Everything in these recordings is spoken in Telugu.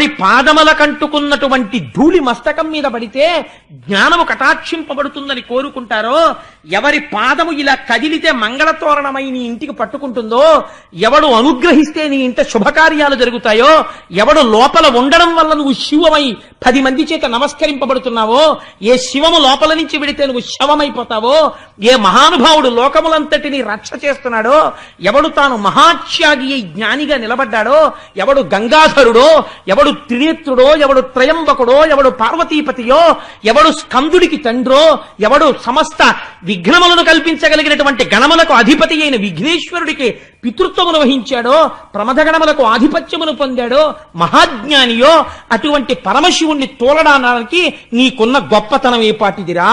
వారి పాదముల కంటుకున్నటువంటి ధూళి మస్తకం మీద పడితే జ్ఞానము కటాక్షింపబడుతుందని కోరుకుంటారో ఎవరి పాదము ఇలా కదిలితే మంగళతోరణమై నీ ఇంటికి పట్టుకుంటుందో ఎవడు అనుగ్రహిస్తే నీ ఇంట శుభకార్యాలు జరుగుతాయో ఎవడు లోపల ఉండడం వల్ల నువ్వు శివమై పది మంది చేత నమస్కరింపబడుతున్నావో ఏ శివము లోపల నుంచి విడితే నువ్వు శవమైపోతావో ఏ మహానుభావుడు లోకములంతటిని రక్ష చేస్తున్నాడో ఎవడు తాను మహాత్యాగి జ్ఞానిగా నిలబడ్డాడో ఎవడు గంగాధరుడో ఎవడు త్రినేత్రుడో ఎవడు త్రయంబకుడో ఎవడు పార్వతీపతియో ఎవడు స్కందుడికి తండ్రో ఎవడు సమస్త విఘ్నములను కల్పించగలిగినటువంటి గణములకు అధిపతి అయిన విఘ్నేశ్వరుడికి పితృత్వమును వహించాడో ప్రమథగణములకు ఆధిపత్యమును పొందాడో మహాజ్ఞానియో అటువంటి పరమశివుణ్ణి తోలడానికి నీకున్న గొప్పతనం ఏ పాటిదిరా?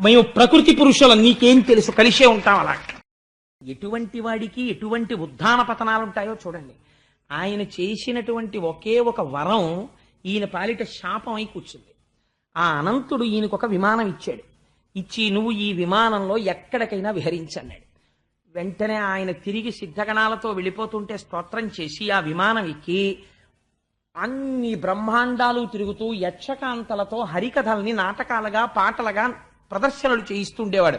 మేము ప్రకృతి పురుషులం నీకేం తెలుసు కలిసే ఉంటాం అలా ఎటువంటి వాడికి ఎటువంటి ఉద్ధాన పతనాలు ఉంటాయో చూడండి. ఆయన చేసినటువంటి ఒకే ఒక వరం ఈయన పాలిట శాపం అయి కూర్చుంది. ఆ అనంతుడు ఈయనకు ఒక విమానం ఇచ్చాడు. ఇచ్చి నువ్వు ఈ విమానంలో ఎక్కడికైనా విహరించన్నాడు. వెంటనే ఆయన తిరిగి సిద్ధగణాలతో వెళ్ళిపోతుంటే స్తోత్రం చేసి ఆ విమానం ఎక్కి అన్ని బ్రహ్మాండాలు తిరుగుతూ యక్షకాంతలతో హరికథల్ని నాటకాలుగా పాటలుగా ప్రదర్శనలు చేయిస్తుండేవాడు.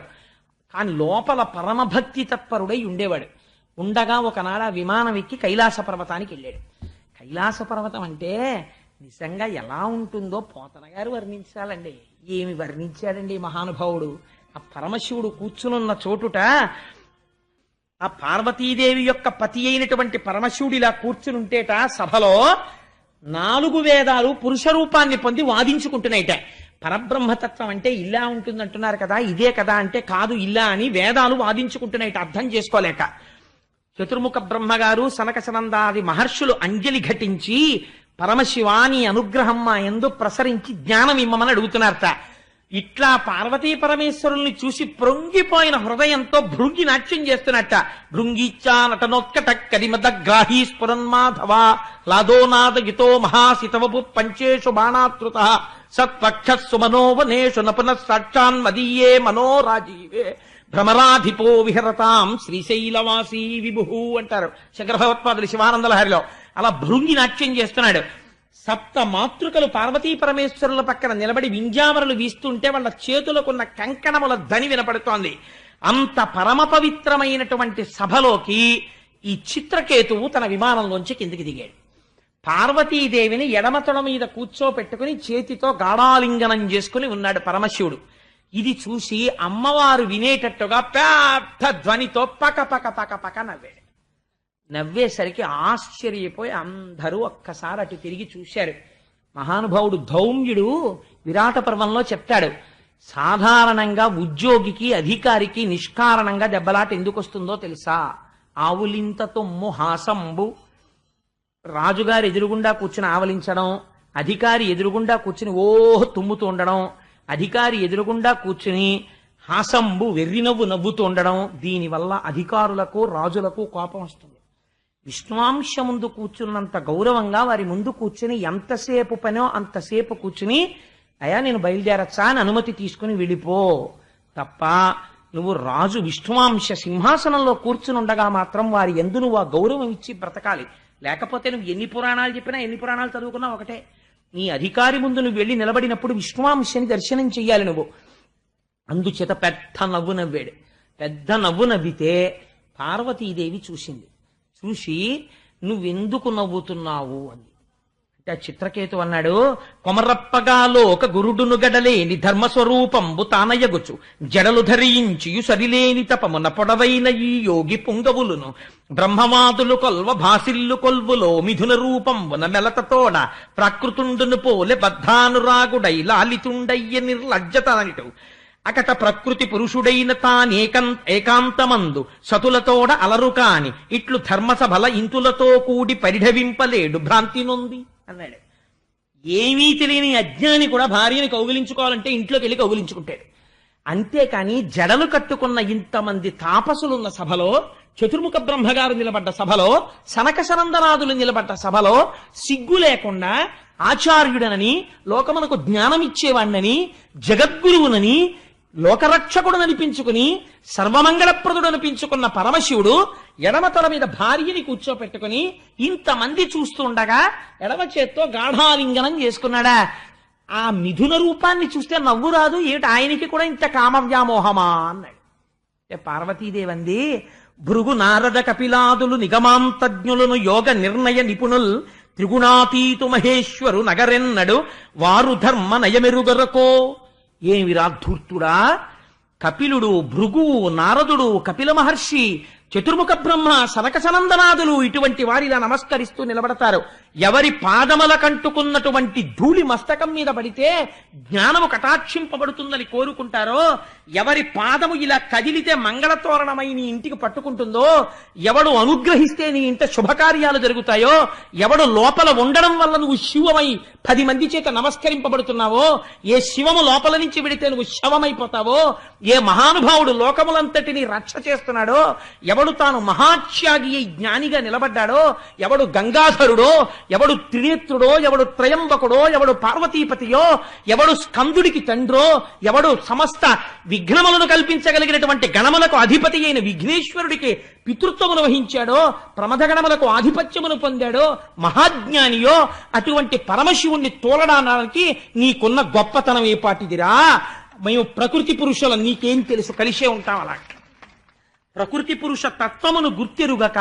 కానీ లోపల పరమభక్తి తత్పరుడై ఉండేవాడు. ఉండగా ఒకనాడు ఆ విమానం ఎక్కి కైలాస పర్వతానికి వెళ్ళాడు. కైలాస పర్వతం అంటే నిజంగా ఎలా ఉంటుందో పోతన గారు వర్ణించాలండి. ఏమి వర్ణించాడండి మహానుభావుడు? ఆ పరమశివుడు కూర్చునున్న చోటుట ఆ పార్వతీదేవి యొక్క పతి అయినటువంటి పరమశివుడు ఇలా కూర్చుని ఉంటేట సభలో నాలుగు వేదాలు పురుష రూపాన్ని పొంది వాదించుకుంటున్నాయిట. పరబ్రహ్మతత్వం అంటే ఇలా ఉంటుందంటున్నారు కదా ఇదే కదా అంటే కాదు ఇలా అని వేదాలు వాదించుకుంటున్నాయిట అర్థం చేసుకోలేక. చతుర్ముఖ బ్రహ్మగారు సనక సనందాది మహర్షులు అంజలి ఘటించి పరమశివాని అనుగ్రహం మా ఎందు ప్రసరించి జ్ఞానం ఇమ్మమని అడుగుతున్నారట. ఇట్లా పార్వతీ పరమేశ్వరుల్ని చూసి ప్రొంగిపోయిన హృదయంతో భృంగి నాట్యం చేస్తున్నట్ట. భృంగిచ్చా నటనోత్కట కరిమద గ్రాహీ స్ఫురన్మాధవ లాదోనాద గితో మహాసితవపు పంచేషు బాణాతృత సత్పక్ష సుమనోవనేషు నపున సాక్షాన్ మదీయే మనోరాజీవే. భ్రమరాధిపో విహరతాం శ్రీశైలవాసీ విభు అంటారు. శంకర భగవత్పాదులు శివానందలహరిలో అలా భృంగి నాట్యం చేస్తున్నాడు. సప్త మాతృకలు పార్వతీ పరమేశ్వరుల పక్కన నిలబడి వింజామరలు వీస్తుంటే వాళ్ళ చేతులకున్న కంకణముల ధని వినపడుతోంది. అంత పరమ పవిత్రమైనటువంటి సభలోకి ఈ చిత్రకేతువు తన విమానంలోంచి కిందికి దిగాడు. పార్వతీదేవిని ఎడమ తొడ మీద కూర్చోపెట్టుకుని చేతితో గాఢాలింగనం చేసుకుని ఉన్నాడు పరమశివుడు. ఇది చూసి అమ్మవారు వినేటట్టుగా పెద్ద ధ్వనితో పక పక పక పక నవ్వాడు నవ్వేసరికి ఆశ్చర్యపోయి అందరూ ఒక్కసారి అటు తిరిగి చూశారు. మహానుభావుడు ధౌమ్యుడు విరాట పర్వంలో చెప్తాడు సాధారణంగా ఉద్యోగికి అధికారికి నిష్కారణంగా దెబ్బలాట ఎందుకు వస్తుందో తెలుసా? ఆవులింత తొమ్ము హాసంబు. రాజుగారు ఎదురుగుండా కూర్చుని ఆవలించడం అధికారి ఎదురుగుండా కూర్చుని ఓహ్ తుమ్ముతూ ఉండడం అధికారి ఎదురుగుండా కూర్చుని హాసంబు వెర్రినవ్వు నవ్వుతూ ఉండడం దీనివల్ల అధికారులకు రాజులకు కోపం వస్తుంది. విష్ణువాంశ ముందు కూర్చున్నంత గౌరవంగా వారి ముందు కూర్చుని ఎంతసేపు పనో అంతసేపు కూర్చుని అయా నేను బయలుదేరచ్చా? అని అనుమతి తీసుకుని వెళ్ళిపో. తప్ప నువ్వు రాజు విష్ణువాంశ సింహాసనంలో కూర్చుని ఉండగా మాత్రం వారి ఎందు నువ్వు ఆ గౌరవం ఇచ్చి బ్రతకాలి. లేకపోతే నువ్వు ఎన్ని పురాణాలు చెప్పినా ఎన్ని పురాణాలు చదువుకున్నా ఒకటే. నీ అధికారి ముందు నువ్వు వెళ్ళి నిలబడినప్పుడు విశ్వాంశని దర్శనం చెయ్యాలి నువ్వు. అందుచేత పెద్ద నవ్వు నవ్వాడు. పెద్ద నవ్వు నవ్వితే పార్వతీదేవి చూసింది. చూసి నువ్వెందుకు నవ్వుతున్నావు? అంది. ఆ చిత్రకేతు అన్నాడు కొమరప్పగాలో ఒక గురుడును గడలేని ధర్మస్వరూపంబు తానయగుచు జడలు ధరించియు సరిలేని తపమున పొడవైన ఈ యోగి పుంగవులును. బ్రహ్మవాదులు కొల్వ భాసిల్లు కొల్వులో మిథున రూపంబున మెలతతోడ ప్రాకృతుండును పోలె బద్ధానురాగుడై లాలితుండయ్య నిర్లజ్జతనటు అకట ప్రకృతి పురుషుడైన తానేకం ఏకాంతమందు సతులతోడ అలరు కాని ఇట్లు ధర్మసభల ఇంతులతో కూడి పరిఢవింపలేడు భ్రాంతి నొంది. అన్నాడు. ఏమీ తెలియని అజ్ఞాని కూడా భార్యని కౌగిలించుకోవాలంటే ఇంట్లోకి వెళ్ళి కౌగిలించుకుంటాడు. అంతేకాని జడలు కట్టుకున్న ఇంతమంది తాపసులున్న సభలో చతుర్ముఖ బ్రహ్మగారు నిలబడ్డ సభలో సనక సనందనాథులు నిలబడ్డ సభలో సిగ్గు లేకుండా ఆచార్యుడనని లోకమునకు జ్ఞానమిచ్చేవాణ్ణని జగద్గురువునని లోకరక్షకుడు అనిపించుకుని సర్వమంగళప్రదుడు అనిపించుకున్న పరమశివుడు ఎడమ తల మీద భార్యని కూర్చోపెట్టుకుని ఇంతమంది చూస్తుండగా ఎడమ చేత్తో గాఢాలింగనం చేసుకున్నాడా. ఆ మిథున రూపాన్ని చూస్తే నవ్వు రాదు ఏమిటి ఆయనకి కూడా ఇంత కామ వ్యామోహమా అన్నాడు పార్వతీదేవంది భృగు నారద కపిలాదులు నిగమాంతజ్ఞులను యోగ నిర్ణయ నిపుణుల్ త్రిగుణాతీతు మహేశ్వరు నగరెన్నడు వారు ధర్మ నయమెరుగరకో. ఏమిరా ధూర్తుడా కపిలుడు భృగువు నారదుడు కపిల మహర్షి చతుర్ముఖ బ్రహ్మ సనక సనందనాదులు ఇటువంటి వారిలా నమస్కరిస్తూ నిలబడతారు. ఎవరి పాదముల కంటుకున్నటువంటి ధూళి మస్తకం మీద పడితే జ్ఞానము కటాక్షింపబడుతుందని కోరుకుంటారో ఎవరి పాదము ఇలా కదిలితే మంగళతోరణమై నీ ఇంటికి పట్టుకుంటుందో ఎవడు అనుగ్రహిస్తే నీ ఇంట శుభకార్యాలు జరుగుతాయో ఎవడు లోపల ఉండడం వల్ల నువ్వు శివమై పది మంది చేత నమస్కరింపబడుతున్నావో ఏ శివము లోపల నుంచి విడితే నువ్వు శవమైపోతావో ఏ మహానుభావుడు లోకములంతటిని రక్ష చేస్తున్నాడో ఎవడు తాను మహాత్యాగి జ్ఞానిగా నిలబడ్డాడో ఎవడు గంగాధరుడో ఎవడు త్రినేత్రుడో ఎవడు త్రయంబకుడో ఎవడు పార్వతీపతియో ఎవడు స్కందుడికి తండ్రో ఎవడు సమస్త విఘ్నములను కల్పించగలిగినటువంటి గణములకు అధిపతి అయిన విఘ్నేశ్వరుడికి పితృత్వమును వహించాడో ప్రమథగణములకు ఆధిపత్యమును పొందాడో మహాజ్ఞానియో అటువంటి పరమశివుణ్ణి తోలడానికి నీకున్న గొప్పతనం ఏ పాటిదిరా? మేము ప్రకృతి పురుషుల నీకేం తెలుసు కలిసే ఉంటాం అలా ప్రకృతి పురుష తత్వమును గుర్తెరుగక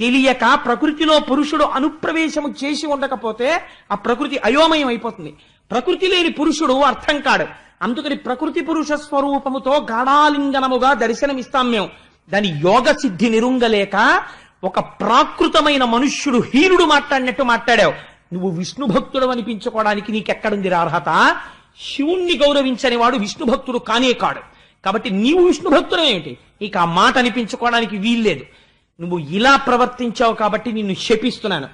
తెలియక ప్రకృతిలో పురుషుడు అనుప్రవేశము చేసి ఉండకపోతే ఆ ప్రకృతి అయోమయం అయిపోతుంది. ప్రకృతి లేని పురుషుడు అర్థం కాడు. అందుకని ప్రకృతి పురుష స్వరూపముతో గాఢాలింగనముగా దర్శనమిస్తాం మేము. దాని యోగ సిద్ధి నిరుంగలేక ఒక ప్రాకృతమైన మనుష్యుడు హీనుడు మాట్లాడినట్టు మాట్లాడావు. నువ్వు విష్ణు భక్తుడు అనిపించుకోవడానికి నీకెక్కడుంది అర్హత? శివుణ్ణి గౌరవించని వాడు విష్ణు భక్తుడు కానే కాడు. కాబట్టి నీవు విష్ణు భక్తుడు ఏమిటి ఇక ఆ మాట అనిపించుకోవడానికి వీల్లేదు. నువ్వు ఇలా ప్రవర్తించావు కాబట్టి నిన్ను శపిస్తున్నాను.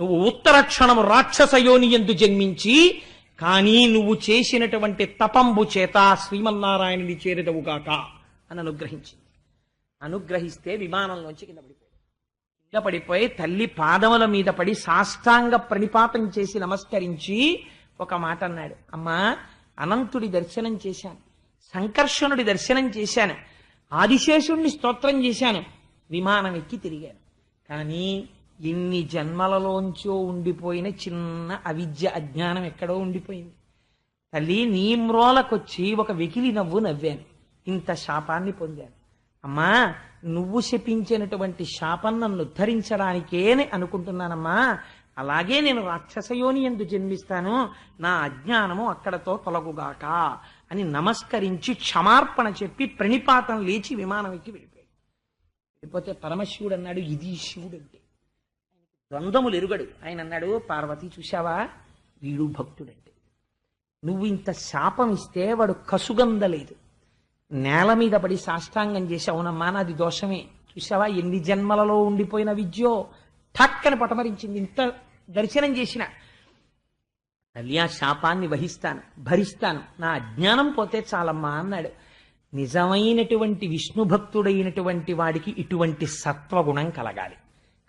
నువ్వు ఉత్తర క్షణం రాక్షస యోని ఎందు జన్మించి కానీ నువ్వు చేసినటువంటి తపంబు చేత శ్రీమన్నారాయణుని చేరదవుగాక అని అనుగ్రహించింది. అనుగ్రహిస్తే విమానంలోంచి కింద పడిపోయాడు కింద పడిపోయి తల్లి పాదముల మీద పడి సాష్టాంగ ప్రణిపాతం చేసి నమస్కరించి ఒక మాట అన్నాడు. అమ్మా అనంతుడి దర్శనం చేశాను. సంకర్షణుడి దర్శనం చేశాను. ఆదిశేషుణ్ణి స్తోత్రం చేశాను. విమానం ఎక్కి తిరిగాను. కానీ ఎన్ని జన్మలలోంచో ఉండిపోయిన చిన్న అవిద్య అజ్ఞానం ఎక్కడో ఉండిపోయింది. తల్లి నీ మ్రోలకొచ్చి ఒక వెకిలి నవ్వు నవ్వాను. ఇంత శాపాన్ని పొందాను. అమ్మా నువ్వు శపించినటువంటి శాపం నన్ను ఉద్ధరించడానికేనే అనుకుంటున్నానమ్మా. అలాగే నేను రాక్షసయోని ఎందు జన్మిస్తాను. నా అజ్ఞానము అక్కడతో తొలగుగాక అని నమస్కరించి క్షమార్పణ చెప్పి ప్రణిపాతం లేచి విమానం ఎక్కి లేకపోతే పరమశివుడు అన్నాడు ఇది శివుడు అంటే ద్వంద్వములు ఎరుగడు. ఆయన అన్నాడు పార్వతి చూశావా? వీడు భక్తుడంటే. నువ్వు ఇంత శాపం ఇస్తే వాడు కసుగందలేదు నేల మీద పడి సాష్టాంగం చేసి అవునమ్మా నాది దోషమే. చూసావా ఎన్ని జన్మలలో ఉండిపోయిన విద్యో? ఠక్కని పటమరించింది. ఇంత దర్శనం చేసిన. తల్లి ఆ శాపాన్ని వహిస్తాను భరిస్తాను. నా అజ్ఞానం పోతే చాలమ్మా అన్నాడు. నిజమైనటువంటి విష్ణు భక్తుడైనటువంటి వాడికి ఇటువంటి సత్వగుణం కలగాలి.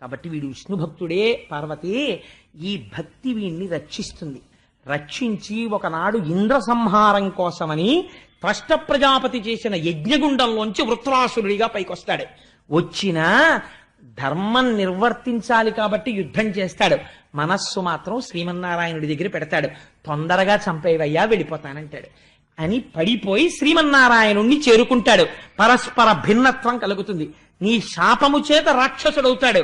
కాబట్టి వీడు విష్ణు భక్తుడే పార్వతి ఈ భక్తి వీణ్ణి రక్షిస్తుంది. రక్షించి ఒకనాడు ఇంద్ర సంహారం కోసమని త్వష్ట ప్రజాపతి చేసిన యజ్ఞగుండంలోంచి వృత్రాసురుడిగా పైకొస్తాడు. వచ్చిన ధర్మం నిర్వర్తించాలి కాబట్టి యుద్ధం చేస్తాడు. మనస్సు మాత్రం శ్రీమన్నారాయణుడి దగ్గర పెడతాడు. తొందరగా చంపేవయ్యా వెళ్ళిపోతానంటాడు. అని పడిపోయి శ్రీమన్నారాయణుణ్ణి చేరుకుంటాడు. పరస్పర భిన్నత్వం కలుగుతుంది. నీ శాపము చేత రాక్షసుడవుతాడు.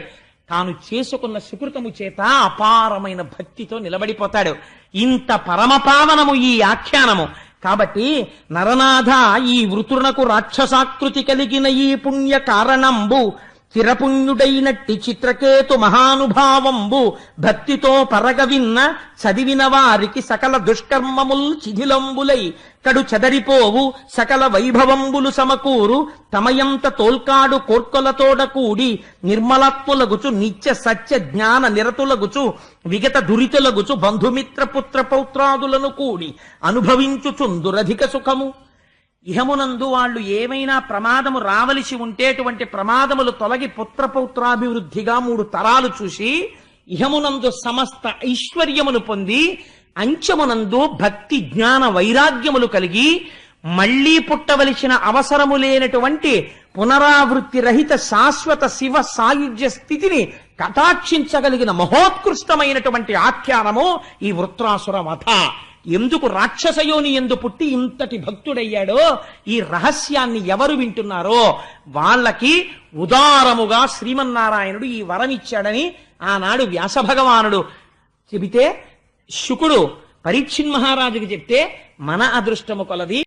తాను చేసుకున్న సుకృతము చేత అపారమైన భక్తితో నిలబడిపోతాడు. ఇంత పరమపావనము ఈ ఆఖ్యానము. కాబట్టి నరనాథ ఈ వృతునకు రాక్షసాకృతి కలిగిన ఈ పుణ్య కారణంబు చిరపుణ్యుడైనట్టి చిత్రకేతు మహానుభావంబు భక్తితో పరగవిన్న చదివిన వారికి సకల దుష్కర్మముల్ చిధిలంబులై కడు చెదరిపోవు సకల వైభవంబులు సమకూరు తమయంత తోల్కాడు కోర్కొలతోడ కూడి నిర్మలత్ములగుచు నిత్య సత్య జ్ఞాన నిరతులగుచు విగత దురితులగుచు బంధుమిత్ర పుత్ర పౌత్రాదులను కూడి అనుభవించుచుందురధిక సుఖము. ఇహమునందు వాళ్ళు ఏమైనా ప్రమాదము రావలసి ఉంటే అటువంటి ప్రమాదములు తొలగి పుత్రపౌత్రాభివృద్ధిగా మూడు తరాలు చూసి ఇహమునందు సమస్త ఐశ్వర్యములు పొంది అంచమునందు భక్తి జ్ఞాన వైరాగ్యములు కలిగి మళ్ళీ పుట్టవలసిన అవసరము లేనటువంటి పునరావృత్తి రహిత శాశ్వత శివ సాయుధ్య స్థితిని కటాక్షించగలిగిన మహోత్కృష్టమైనటువంటి ఆఖ్యానము ఈ వృత్రాసుర వధ. ఎందుకు రాక్షసయోని ఎందు పుట్టి ఇంతటి భక్తుడయ్యాడో ఈ రహస్యాన్ని ఎవరు వింటున్నారో వాళ్ళకి ఉదారముగా శ్రీమన్నారాయణుడు ఈ వరం ఇచ్చాడని ఆనాడు వ్యాస భగవానుడు చెబితే శుకుడు పరీక్షిన్ మహారాజుకి చెప్తే మన అదృష్టము కొలది.